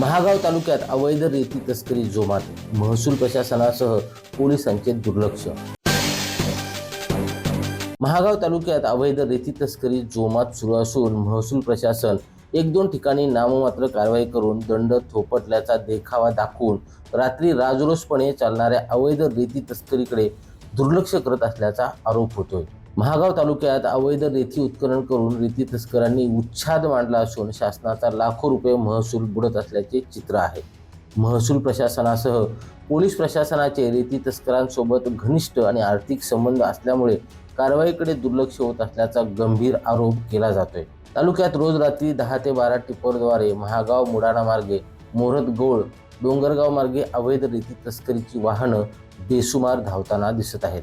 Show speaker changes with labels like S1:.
S1: महागाव तालुक्यात अवैध रेती तस्करी जोमात. महसूल प्रशासनासह पोलिसांचे दुर्लक्ष. महागाव तालुक्यात अवैध रेती तस्करी जोमात सुरू असून महसूल प्रशासन एक दोन ठिकाणी नाममात्र कारवाई करून दंड थोपटल्याचा देखावा दाखवून रात्री राजरोसपणे चालणाऱ्या अवैध रेती तस्करीकडे दुर्लक्ष करत असल्याचा आरोप होतोय. महागाव तालुक्यात अवैध रेती उत्खनन करून रेती तस्करांनी उच्छाद मांडला असून शासनाचा लाखो रुपये महसूल बुडत असल्याचे चित्र आहे. महसूल प्रशासनासह पोलीस प्रशासनाचे रेती तस्करांसोबत घनिष्ठ आणि आर्थिक संबंध असल्यामुळे कारवाईकडे दुर्लक्ष होत असल्याचा गंभीर आरोप केला जातोय. तालुक्यात रोज रात्री दहा ते बारा टिप्परद्वारे महागाव मुडाणा मार्गे मोहरत गोळ डोंगरगाव मार्गे अवैध रेती तस्करीची वाहनं बेसुमार धावताना दिसत आहेत.